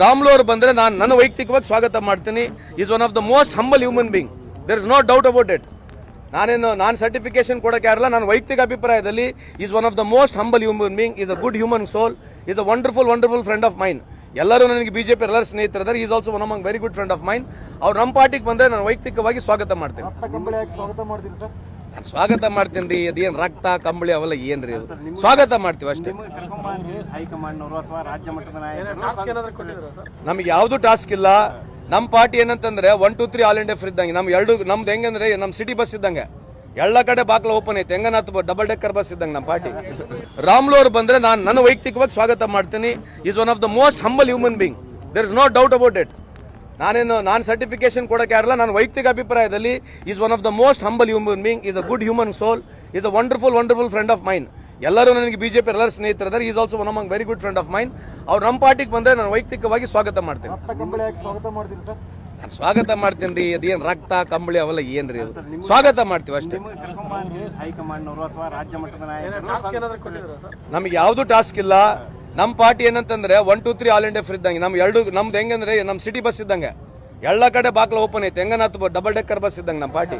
ರಾಮ್ಲು ಅವ್ರು ಬಂದ್ರೆ ನಾನು ನನ್ನ ವೈಯಕ್ತಿಕವಾಗಿ ಸ್ವಾಗತ ಮಾಡ್ತೀನಿ. Is one of the most humble human being there is no doubt about it ನಾನೇನು, ನಾನು ಸರ್ಟಿಫಿಕೇಶನ್ ಕೊಡೋಕೆ ಯಾರಲ್ಲ, ನಾನು ವೈಯಕ್ತಿಕ ಅಭಿಪ್ರಾಯದಲ್ಲಿ is one of the most humble human being is a good human soul is a wonderful wonderful friend of mine ಎಲ್ಲರೂ ನನಗೆ BJP ಎಲ್ಲರೂ ಸ್ನೇಹಿತರಿದ್ದಾರೆ is also one among very good friend of mine ಅವ್ರು ನಮ್ಮ ಪಾರ್ಟಿಗೆ ಬಂದರೆ ನಾನು ವೈಯಕ್ತಿಕವಾಗಿ ಸ್ವಾಗತ ಮಾಡ್ತೀನಿ. ಸ್ವಾಗತ ಮಾಡ್ತೀನಿ ಹಾಕಿ ಸ್ವಾಗತ ಮಾಡ್ತೀನಿ ರೀ ಅದೇನು ರಕ್ತ ಕಂಬಳಿ ಅವೆಲ್ಲ ಏನ್ರಿ? ಸ್ವಾಗತ ಮಾಡ್ತೀವಿ ಅಷ್ಟೇ. ನಿಮಗೆ ನಮ್ಗೆ ಯಾವ್ದು ಟಾಸ್ಕ್ ಇಲ್ಲ. ನಮ್ಮ ಪಾರ್ಟಿ ಏನಂತಂದ್ರೆ one two three all India free ಇದ್ದಂಗೆ. ನಮ್ ಎರಡು ನಮ್ದು ಹೆಂಗಂದ್ರೆ ನಮ್ ಸಿಟಿ ಬಸ್ ಇದ್ದಂಗೆ. ಎಲ್ಲ ಕಡೆ ಬಾಕ್ಲ ಓಪನ್ ಐತೆ. ಹೆಂಗನಾಥ್ ಡಬಲ್ ಡೆಕ್ಕರ್ ಬಸ್ ಇದ್ದಂಗೆ ನಮ್ಮ ಪಾರ್ಟಿ. ರಾಮ್ಲು ಅವ್ರು ಬಂದ್ರೆ ನಾನು ನನ್ನ ವೈಯಕ್ತಿಕವಾಗಿ ಸ್ವಾಗತ ಮಾಡ್ತೀನಿ. Is one of the most humble human being there is no doubt about it ನಾನೇನು ನಾನು ಸರ್ಟಿಫಿಕೇಶನ್ ಕೊಡೋಕೆ ಯಾರಲ್ಲ ನಾನು ವೈಯಕ್ತಿಕ ಅಭಿಪ್ರಾಯದಲ್ಲಿ is one of the most humble human being is a good human soul is a wonderful wonderful friend of mine ಎಲ್ಲರೂ ನನಗೆ BJP ಎಲ್ಲರೂ ಸ್ನೇಹಿತರಿದ್ದಾರೆ is also one among very good friend of mine ಅವ್ರು ನಮ್ಮ ಪಾರ್ಟಿಗೆ ಬಂದರೆ ನಾನು ವೈಯಕ್ತಿಕವಾಗಿ ಸ್ವಾಗತ ಮಾಡ್ತೀನಿ. ರಕ್ತ ಕಂಬಳಿ ಸ್ವಾಗತ ಮಾಡ್ತೇನೆ ಸರ್? ಸ್ವಾಗತ ಮಾಡ್ತೀನಿ ರೀ. ಅದೇನು ರಕ್ತ ಕಂಬಳಿ ಅವೆಲ್ಲ ಏನು ರೀ ಸ್ವಾಗತ ಮಾಡ್ತೀವಿ ಅಷ್ಟೇ. ನಿಮಗೆ ಕರ್ಕೊಂಬಂದು ಹೈಕಮಾಂಡ್ನವರು ಅಥವಾ ರಾಜ್ಯ ಮಟ್ಟದ ನಾಯಕರು. ನಮ್ಗೆ ಯಾವ್ದು ಟಾಸ್ಕ್ ಇಲ್ಲ. ನಮ್ಮ ಪಾರ್ಟಿ ಏನಂತಂದ್ರೆ one two three all India free ಇದ್ದಂಗೆ. ನಮ್ ಎರಡು, ನಮ್ದು ಹೆಂಗಂದ್ರೆ ನಮ್ ಸಿಟಿ ಬಸ್ ಇದ್ದಂಗೆ. ಎಲ್ಲ ಕಡೆ ಬಾಕ್ಲ ಓಪನ್ ಐತೆ. ಹೆಂಗನಾಥ್ ಡಬಲ್ ಡೆಕ್ಕರ್ ಬಸ್ ಇದ್ದಂಗೆ ನಮ್ಮ ಪಾರ್ಟಿ.